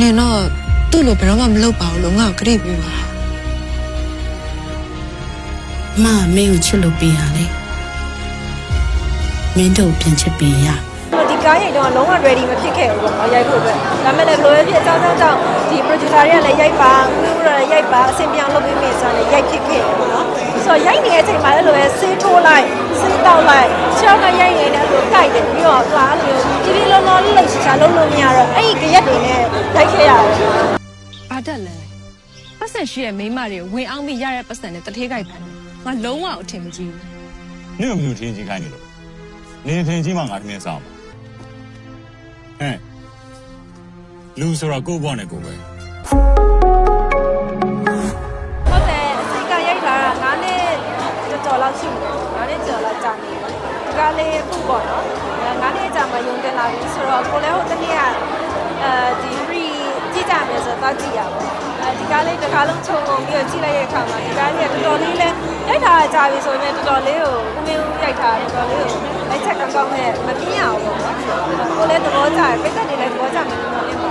နင်တော့သူ့လိုဘယ်တော့မှမလုပ်ပါဘူးလို့ငါ့ကိုကြည့်ပေးပါမမင်းကိုချစ်လို့ပေးရလေမင်းတို့ပြန်ချစ်ပေးရဒီကားရိုက်တော့လုံးဝ ready မဖြစ်ခဲ့ဘူးပေါ့နော်ရိုက်ဖို့အတွက်ဒါပေမဲ့လည်းဘလိုပဲဖြစ်အကြောင်းကြောင့်ကြောင့်ဒီ producer တွေကလည်းရိုက်ပါဦးဦးရလည်းရိုက်ပါအဆင်ပြေအောင်လုပ်ပေးမယ်ဆိုတော့လည်းရိုက်ဖြစ်ခဲ့တယ်ပေါ့နော်ဆိုတော့ရိုက်နေတဲ့အချိန်မှာလည်းလိုပဲဆေးထိုးလိုက်ဆေးတောက်လိုက်ချောက်ကရိုက်နေတဲ့အလိုကြိုက်တယ်ပြီးတော့သူကအဲ့လိုဖြည်းဖြည်းလုံးလုံးလှုပ်ရှားလုပ်လို့မရတော့အဲ့ဒီကြရက်တွေနဲ့ ရိုက်ခဲ့ရတယ်ဘာတက်လဲပတ်စံရှိတဲ့မိန်းမတွေဝင်အောင်ပြီးရတဲ့ပတ်စံနဲ့တထေးကြိုက်တယ်ငါလုံးဝအထင်မကြီးဘူးနင့်ကဘယ်လိုထင်ကြီးခိုင်းနေလို့နင်ထင်ကြီးမှငါထင်နေစားမှာဟဲ့လူဆိုတော့ကိုယ့်ဘဝနဲ့ကိုယ်ပဲဟုတ်တယ်အစိတ်ကရိုက်လာတာ9နှစ်တော်တော်လောက်ရှိတယ်9နှစ်ကျော်လောက်ကြာနေပြီဒီကလေးအခုပေါ့နော်9နှစ်ကြာမှယုံတင်လာပြီဆိုတော့ကိုလည်းဟိုတနေ့ကအဲဒီ free ကြ ည့်ကြမယ်ဆိုတော့ကြည့်ရပါအဲဒီကားလေးတစ်ခါလုံးခြုံငုံပြီးတော့ကြည့်လိုက်တဲ့အခါမှာဒီကားလေးကတော်တော်လေးလဲရိုက်ထားတာကြာပြီဆိုရင်တော်တော်လေးကိုဦးမင်းဦးရိုက်ထားတယ်တော်တော်လေးကိုလက်ချက်ကောင်းကောင်းနဲ့မပြင်းရအောင်ပေါ့နော်ကိုလည်းသဘောကျတယ်ပိတ်သက်နေလည်းသဘောကျမယ်လို့ပြောနေပါ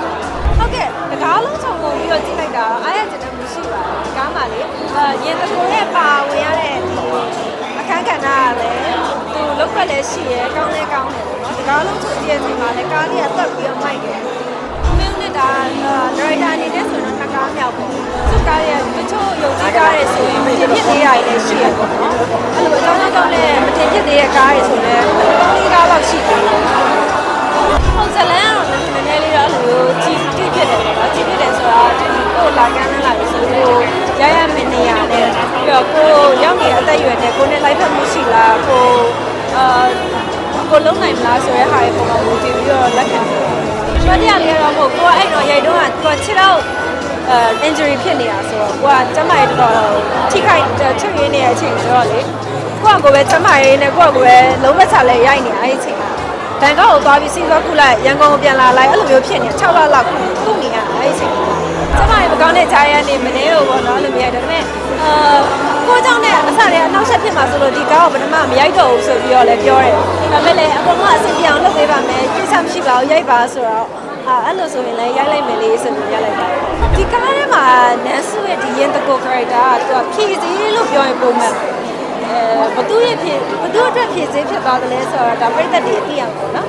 ဟုတ်ကဲ့တကားလုံးခြုံငုံပြီးတော့ကြည့်လိုက်တာအားရကျတဲ့မှုရှိပါတယ်ဒီကားမှာလေအဲရင်တကူနဲ့ပါဝင်ရတဲ့ဒီအခန်းကဏ္ဍကလည်းသူလောက်ခွက်လည်းရှိရဲကောင်းလည်းကောင်းတယ်ပေါ့နော်တကားလုံးခြုံကြည့်တဲ့အချိန်မှာလည်းကားလေးကတက်ပြီးတော့မိုက်တယ်မင်းနဲ့ ဒါဒရိုက်တာအနေနဲ့ဆိုတော့နှစ်ကားမြောက်ပေါ့သူကားရဲ့တချို့ယုံကြည်ကားရဲ့ဆိုရင်မတင်ဖြစ်သေးတာလည်းရှိရပေါ့နော်အဲ့လိုအကြောင်းကြောင့်လည်းမတင်ဖြစ်သေးတဲ့ကားတွေဆိုလည်းသုံးလေးကားလောက်ရှိသေးတယ်ဟုတ်ဇလန်ကတော့နည်းနည်းလေးတော့အဲ့လိုကြည့်ကြည့်ဖြစ်တယ်ပေါ့နော်ကြည့်ဖြစ်တယ်ဆိုတာဒီကိုလာကမ်းလာပြီဆိုတော့ရရမင်းနေရတဲ့ပြီးတော့ကိုရောက်နေတဲ့အသက်အရွယ်နဲ့ကိုနဲ့လိုက်ဖက်မှုရှိလားကိုအာကိုလုံးနိုင်မလားဆိုရဲဟာရဲ့ပုံမှာမူတည်ပြီးတော့လက်ခံတယ်။ဘာတရားလေးကတော့မဟုတ် injury ဖြစ်နေတာဆိုတော့ကိုကကျမရဲ့တော်တော်ထိခိုက်ချုပ်ရင်းနေတဲ့အချိန်ဆိုတော့လေကိုကကိုပဲကျမရဲ့နဲ့ကိုကကိုပဲလုံးဝချလဲရိုက်နေအဲ့ဒီအချိန်ကဘန်ကောက်ကိုသွားပြီးစီးသွားခုလိုက်ရန်ကုန်ကိုပြန်လာလိုက်အဲ့လိုမျိုးဖြစ်နေ6လလောက်ခုနေရအဲ့ဒီအချိန်ကျမရဲ့မကောင်းတဲ့ဂျာယန်နေမနေတော့ဘောနော်အဲ့လိုမျိုးဒါပေမဲ့အာကိုကြောင့်နဲ့အစတည်းကအနောက်ဆက်ဖြစ်မှာဆိုလို့ဒီကားကိုပထမမရိုက်တော့ဘူးဆိုပြီးတော့လည်းပြောတယ်ဒါပေမဲ့လည်းအကုန်လုံးအဆင်ပြေအောင်လုပ်ပေးပါမယ်ကိစ္စမရှိပါဘူးရိုက်ပါဆိုတော့ အာအဲ့လိုဆိုရင်လည်းရိုက်လိုက်မယ်လေဆိုပြီးရိုက်လိုက်တာဒီကားထဲမှာနန်းစုရဲ့ဒီရင်တကို character ကသူကဖြည့်စည်းလို့ပြောရင်ပုံမှန်အဲဘသူရဲ့ဖြစ်ဘသူအတွက်ဖြည့်စည်းဖြစ်သွားတယ်လဲဆိုတော့ဒါပြိတ္တတွေသိအောင်ပေါ့နော်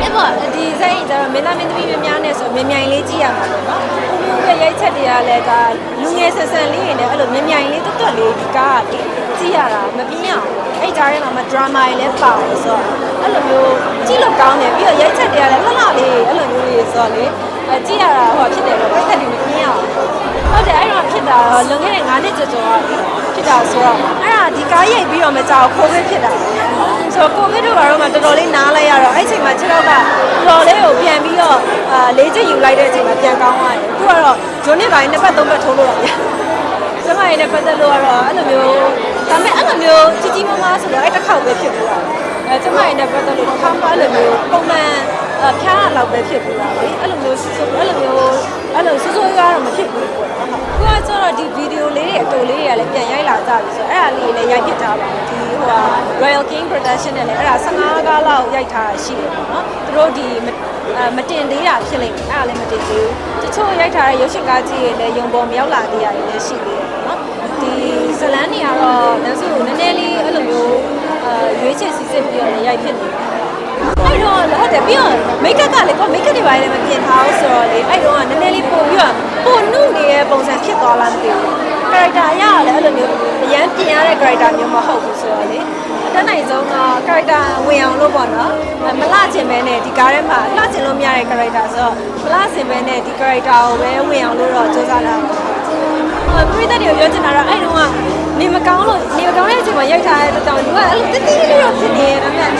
အဲ့ပေါ့ဒီဆိုင်ကျတော့မင်းသားမင်းသမီးများများနဲ့ဆိုမြန်မြန်လေးကြည့်ရမှာပေါ့နော်ဦးမျိုးရဲ့ရိုက်ချက်တွေကလည်းဒါလူငယ်ဆန်ဆန်လေးတွေနဲ့အဲ့လိုမြန်မြန်လေးတွတ်တွတ်လေးဒီကားကလေ ကြည့်ရတာမပြင်းအောင်အဲ့ကြားထဲမှာမဒရာမာတွေလည်းပါတယ်ဆိုတော့အဲ့လိုမျိုးကြည့်လို့ကောင်းတယ်ပြီးတော့ရိုက်ချက်တွေကလည်းလှလှလေးအဲ့လိုမျိုးလေးဆိုတော့လေအဲကြည့်ရတာဟောဖြစ်တယ်လို့ပြိတ္တတွေမပြင်းအောင်ဟုတ်တယ်အဲ့တော့ဖြစ်တာတော့လွန်ခဲ့တဲ့9နှစ်ကျော်ကျော်ကဖြစ်တာဆိုတော့အဲ့ဒါဒီကားရိုက်ပြီးတော့မကြောက်ကိုဗစ်ဖြစ်တာဆိုတော့ကိုဗစ်တို့ကတော့မှတော်တော်လေးနားလိုက်ရတော့အဲ့ချိန်မှာခြေတော့ကတော်တော်လေးကိုပြန်ပြီးတော့အာလေးချက်ယူလိုက်တဲ့အချိန်မှာပြန်ကောင်းသွားတယ်အခုကတော့ဂျွန်နစ်ပိုင်းနှစ်ပတ်သုံးပတ်ထိုးလို့တော့ပြန်ကျမရဲ့နဲ့ပတ်သက်လို့ကတော့အဲ့လိုမျိုး ဒါပေမဲ့အဲ့လိုမျိုးကြီးကြီးမားမားဆိုတော့အဲ့တစ်ခေါက်ပဲဖြစ်ဘူးလားအဲကျမရဲ့နဲ့ပတ်သက်လို့တစ်ခါမှအဲ့လိုမျိုးပုံမှန်အဖျားရလောက်ပဲဖြစ်ဘူးလားလေအဲ့လိုမျိုးဆိုအဲ့လိုမျိုးအဲ့လိုစိုးစိုးရွားတော့မဖြစ်ဘူးပေါ့နော်ခုကကျတော့ဒီဗီဒီယိုလေးတွေအတူလေးတွေကလည်းပြန်ရိုက်လာကြပြီဆိုတော့အဲ့ဒါလေးလည်းရိုက်ဖြစ်ကြပါမယ်ဒီဟိုဟာ Royal King Production နဲ့လည်းအဲ့ဒါ15ကားလောက်ရိုက်ထားတာရှိတယ်ပေါ့နော်သူတို့ဒီအဲမတင်သေးတာဖြစ်လိမ့်မယ်အဲ့ဒါလည်းမတင်သေးဘူးတချို့ရိုက်ထားတဲ့ရုပ်ရှင်ကားကြီးတွေလည်းယုံပေါ်မရောက်လာသေးရတယ်လည်းရှိသေးတယ်ပေါ့နော်ဒီဇလန်းတွေကတော့ ရွေးချယ်စီစစ်ပြီးတော့လည်းရိုက်ဖြစ်နေတယ်အဲ့တော့ဟုတ်တယ်ပြီးတော့မိတ်ကပ်ကလည်းကိုမိတ်ကပ်တွေပါလည်းမပြင်ထားဘူးဆိုတော့လေအဲ့တော့ကနည်းနည်းလေးပို့ပြီးတော့ပို့နှုတ်နေတဲ့ပုံစံဖြစ်သွားလားမသိဘူး character ရရလည်းအဲ့လိုမျိုးအရန်ပြင်ရတဲ့ character မျိုးမဟုတ်ဘူးဆိုတော့လေအတက်နိုင်ဆုံးက character ဝင်အောင်လို့ပေါ့နော်မလှချင်ပဲနဲ့ဒီကားထဲမှာလှချင်လို့မရတဲ့ character ဆိုတော့မလှချင်ပဲနဲ့ဒီ character ကိုပဲဝင်အောင်လို့တော့စူးစမ်းတာ ပါပရိသတ်တွေကိုပြောချင်တာတော့အဲ့တုန်းကနေမကောင်းလို့နေမကောင်းတဲ့အချိန်မှာရိုက်ထားတဲ့တောင်သူကအဲ့လိုတိတိလေးတော့ဖြစ်နေတယ်ဒါပေမဲ့